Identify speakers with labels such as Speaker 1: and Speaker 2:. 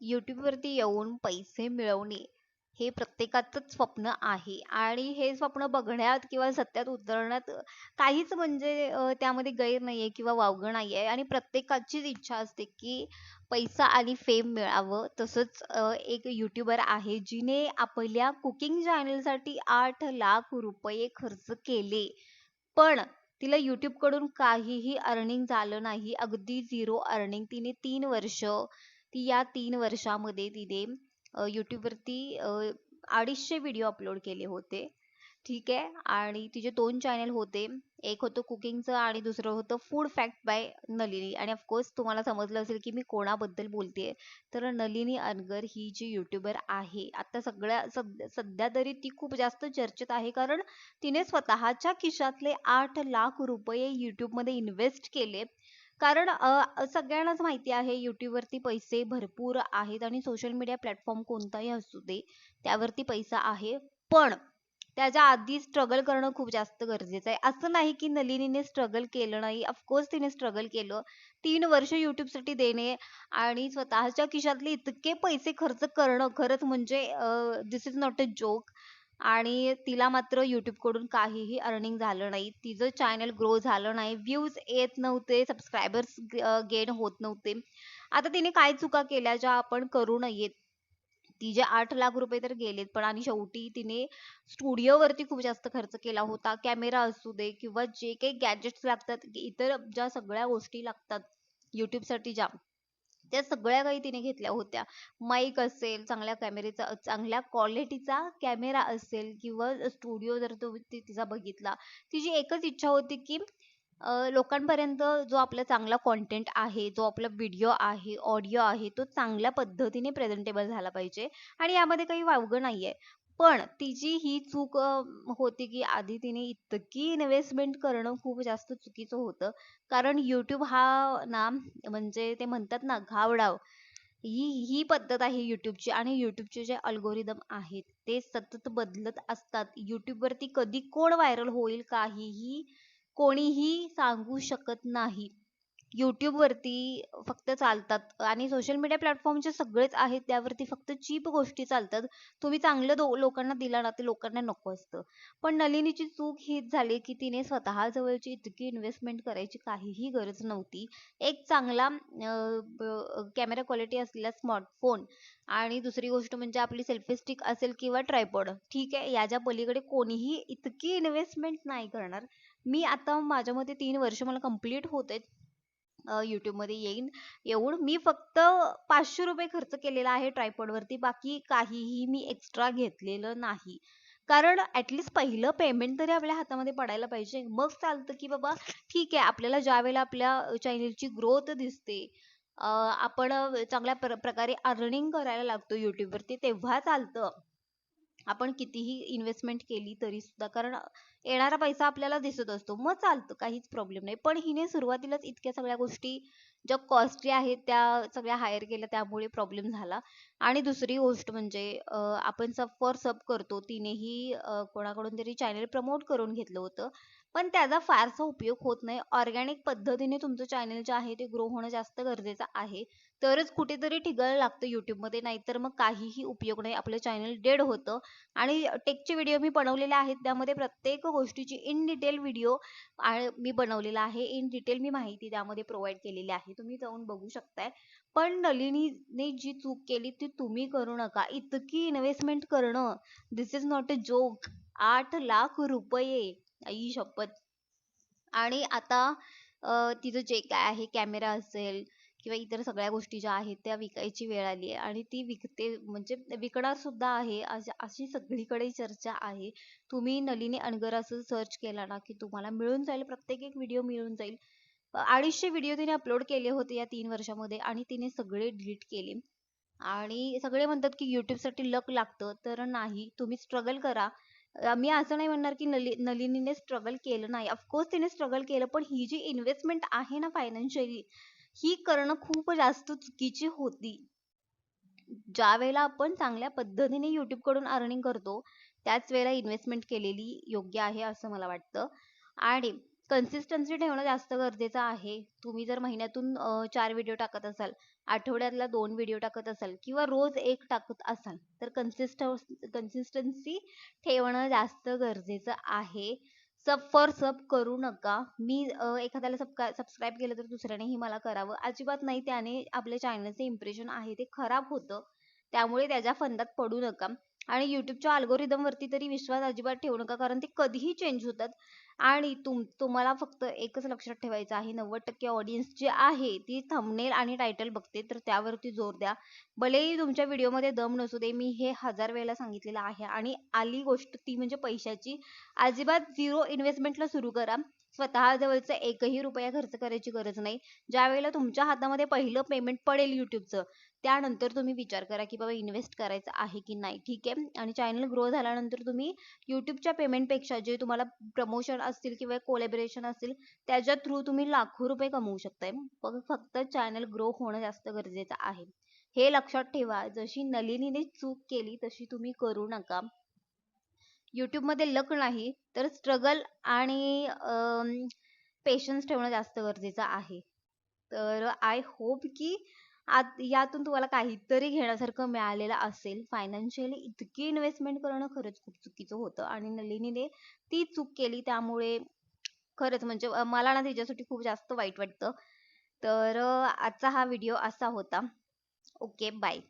Speaker 1: यूट्यूबवरती येऊन पैसे मिळवणे हे प्रत्येकाचंच स्वप्न आहे आणि हे स्वप्न बघण्यात किंवा सत्यात उतरण्यात काहीच म्हणजे त्यामध्ये गैर नाहीये किंवा वावगं आहे आणि प्रत्येकाचीच इच्छा असते की पैसा आणि फेम मिळावं तसंच एक यूट्यूबर आहे जिने आपल्या कुकिंग चॅनलसाठी आठ लाख रुपये खर्च केले पण तिला YouTube कडून काहीही अर्निंग झालं नाही. अगदी झिरो अर्निंग. तिने तीन वर्ष ती या तीन वर्षामध्ये तिने यूट्यूबवरती अडीचशे व्हिडिओ अपलोड केले होते. ठीक आहे. आणि तिचे दोन चॅनल होते. एक होतं कुकिंगचं आणि दुसरं होतं फूड फॅक्ट बाय नलिनी आणि ऑफकोर्स तुम्हाला समजलं असेल की मी कोणाबद्दल बोलते तर नलिनी अनगर ही जी यूट्यूबर आहे. आता सगळ्या सध्या सध्या तरी ती खूप जास्त चर्चेत आहे कारण तिने स्वतःच्या खिशातले आठ लाख रुपये यूट्यूबमध्ये इन्व्हेस्ट केले. कारण सगळ्यांनाच माहिती आहे YouTube वरती पैसे भरपूर आहेत आणि सोशल मीडिया प्लॅटफॉर्म कोणताही असू दे त्यावरती पैसा आहे. पण त्याच्या आधी स्ट्रगल करणं खूप जास्त गरजेचं आहे. असं नाही की नलिनीने स्ट्रगल केलं नाही. ऑफकोर्स तिने स्ट्रगल केलं. तीन वर्ष YouTubeसाठी देणे आणि स्वतःच्या खिशातले इतके पैसे खर्च करणं खरंच म्हणजे this is not a joke. आणि तिला मात्र YouTube कडून काहीही अर्निंग झालं नाही. तिचं चॅनल ग्रो झालं नाही. व्ह्यूज येत नव्हते, सबस्क्रायबर्स गेन होत नव्हते. आता तिने काय चुका केल्या ज्या आपण करू नयेत. तिचे आठ लाख रुपये तर गेलेत पण आणि शेवटी तिने स्टुडिओवरती खूप जास्त खर्च केला होता. कॅमेरा असू दे किंवा जे काही गॅजेट्स लागतात, इतर ज्या सगळ्या गोष्टी लागतात साठी ज्या, त्या सगळ्या काही तिने घेतल्या होत्या. माईक असेल, चांगल्या कॅमेरेचा चांगल्या क्वालिटीचा कॅमेरा असेल किंवा स्टुडिओ जर तो तिचा बघितला, तिची एकच इच्छा होती की लोकांपर्यंत जो आपला चांगला कॉन्टेंट आहे, जो आपला व्हिडिओ आहे, ऑडिओ आहे, तो चांगल्या पद्धतीने प्रेझेंटेबल झाला पाहिजे आणि यामध्ये काही वावगं नाहीये. पण तिची ही चूक होती की आधी तिने इतकी इन्व्हेस्टमेंट करणं खूप जास्त चुकीचं होतं. कारण यूट्यूब हा ना म्हणजे ते म्हणतात ना घावडाव ही ही पद्धत आहे यूट्यूबची आणि यूट्यूबचे जे अल्गोरिदम आहेत ते सतत बदलत असतात. यूट्यूबवरती कधी कोण व्हायरल होईल काहीही कोणीही सांगू शकत नाही. YouTube वरती फक्त चालतात आणि सोशल मीडिया प्लॅटफॉर्मचे सगळेच आहेत त्यावरती फक्त चीप गोष्टी चालतात. तुम्ही चांगलं दो लोकांना दिला ना ते लोकांना नको असतं. पण नलिनीची चूक हीच झाली की तिने स्वतः जवळची इतकी इन्व्हेस्टमेंट करायची काहीही गरज नव्हती. एक चांगला कॅमेरा क्वालिटी असलेला स्मार्टफोन आणि दुसरी गोष्ट म्हणजे आपली सेल्फी स्टिक असेल किंवा ट्रायपॉड ठीक आहे. याच्या पलीकडे कोणीही इतकी इन्व्हेस्टमेंट नाही करणार. मी आता माझ्या मते तीन वर्ष मला कंप्लीट होत आहेत. यूट्यूबमध्ये येईन येऊन मी फक्त ₹500 खर्च केलेला आहे ट्रायपॉडवरती. बाकी काहीही मी एक्स्ट्रा घेतलेलं नाही. कारण ॲटलीस्ट पहिलं पेमेंट तरी आपल्या हातामध्ये पडायला पाहिजे. मग चालतं की बाबा ठीक आहे आपल्याला ज्या वेळेला आपल्या चॅनलची ग्रोथ दिसते, आपण चांगल्या प्र प्रकारे अर्निंग करायला लागतो YouTubeवरती तेव्हा चालतं. आपण कितीही इन्व्हेस्टमेंट केली तरी सुद्धा कारण येणारा पैसा आपल्याला दिसत असतो. मग चालतं काहीच प्रॉब्लेम नाही. पण हिने सुरुवातीलाच इतक्या सगळ्या गोष्टी ज्या कॉस्टली आहेत त्या सगळ्या हायर केल्या त्यामुळे प्रॉब्लेम झाला. आणि दुसरी गोष्ट म्हणजे आपण सब फॉर सब करतो. तिनेही कोणाकडून तरी चॅनल प्रमोट करून घेतलं होतं. पण त्याचा फारसा उपयोग होत नाही. ऑर्गॅनिक पद्धतीने तुमचं चॅनल जे आहे ते ग्रो होणं जास्त गरजेचं आहे. तरच कुठेतरी ठिगळ लागतं यूट्यूबमध्ये नाहीतर मग काहीही उपयोग नाही. आपलं चॅनल डेड होतं आणि टेकचे व्हिडिओ मी बनवलेले आहेत. त्यामध्ये प्रत्येक गोष्टीची इन डिटेल व्हिडिओ मी बनवलेला आहे. इन डिटेल मी माहिती त्यामध्ये प्रोव्हाइड केलेली आहे. तुम्ही जाऊन बघू शकताय. पण नलिनीने जी चूक केली ती तुम्ही करू नका. इतकी इन्व्हेस्टमेंट करणं this is not a joke. आठ लाख रुपये आई शपथ! आणि आता तिचं जे काय आहे कॅमेरा असेल किंवा इतर सगळ्या गोष्टी ज्या आहेत त्या विकायची वेळ आली आहे आणि ती विकते म्हणजे विकणार सुद्धा आहे. अशी सगळीकडे चर्चा आहे. तुम्ही नलिनी अनगर असं सर्च केला ना की तुम्हाला मिळून जाईल प्रत्येक एक व्हिडिओ मिळून जाईल. 250 व्हिडिओ तिने अपलोड केले होते या तीन वर्षामध्ये आणि तिने सगळे डिलीट केले. आणि सगळे म्हणतात की YouTubeसाठी लक लागतं. तर नाही. तुम्ही स्ट्रगल करा. मी असं नाही म्हणणार की नली नलिनीने स्ट्रगल केलं नाही. ऑफकोर्स तिने स्ट्रगल केलं. पण ही जी इन्व्हेस्टमेंट आहे ना फायनान्शियली ही करणं खूप जास्त चुकीची होती. ज्या वेळेला आपण चांगल्या पद्धतीने YouTube कडून अर्निंग करतो, त्याच वेळेला इन्व्हेस्टमेंट केलेली योग्य आहे असं मला वाटतं. आणि कन्सिस्टन्सी ठेवणं जास्त गरजेचं आहे. तुम्ही जर महिन्यातून चार व्हिडिओ टाकत असाल आठवड्यातला दोन व्हिडिओ टाकत असाल किंवा रोज एक टाकत असाल तर कन्सिस्ट कन्सिस्टन्सी ठेवणं जास्त गरजेचं आहे. सब फॉर सब करू नका. मी एखाद्याला सबका सबस्क्राईब केलं तर दुसऱ्यानेही मला करावं. अजिबात नाही त्याने आपल्या चॅनलचे इम्प्रेशन आहे ते खराब होतं. त्यामुळे त्याच्या फंदात पडू नका. आणि युट्यूबच्या अल्गोरिदम वरती तरी विश्वास अजिबात ठेवू नका कारण ते कधीही चेंज होतात. आणि तुम तुम्हाला फक्त एकच लक्षात ठेवायचं आहे नव्वद टक्के ऑडियन्स जी आहे ती थंबनेल आणि टायटल बघते तर त्यावरती जोर द्या. भलेही तुमच्या व्हिडिओमध्ये दम नसू दे मी हे हजार वेळेला सांगितलेलं आहे. आणि आली गोष्ट ती म्हणजे पैशाची. अजिबात झिरो इन्व्हेस्टमेंटला सुरू करा. स्वतः जवळचा एकही रुपया खर्च करायची गरज नाही. ज्या वेळेला तुमच्या हातामध्ये पहिलं पेमेंट पडेल युट्यूबचं त्यानंतर तुम्ही विचार करा की बाबा इन्व्हेस्ट करायचं आहे की नाही. ठीक आहे? आणि चॅनल ग्रो झाल्यानंतर तुम्ही युट्यूबच्या पेमेंटपेक्षा जे तुम्हाला प्रमोशन असतील किंवा कोलॅबरेशन असतील त्याच्या थ्रू तुम्ही लाखो रुपये कमवू शकताय. फक्त चॅनल ग्रो होणं जास्त गरजेचं आहे. हे लक्षात ठेवा. जशी नलिनीने चूक केली तशी तुम्ही करू नका. यूट्यूबमध्ये लक नाही तर स्ट्रगल आणि पेशन्स ठेवणं जास्त गरजेचं आहे. तर आय होप की आत यातून तुम्हाला काहीतरी घेण्यासारखं मिळालेलं असेल. फायनान्शियली इतकी इन्व्हेस्टमेंट करणं खरंच खूप चुकीचं होतं आणि नलिनीने ती चूक केली. त्यामुळे खरंच म्हणजे मला ना तिच्यासाठी खूप जास्त वाईट वाटतं. तर आजचा हा व्हिडिओ असा होता. Okay bye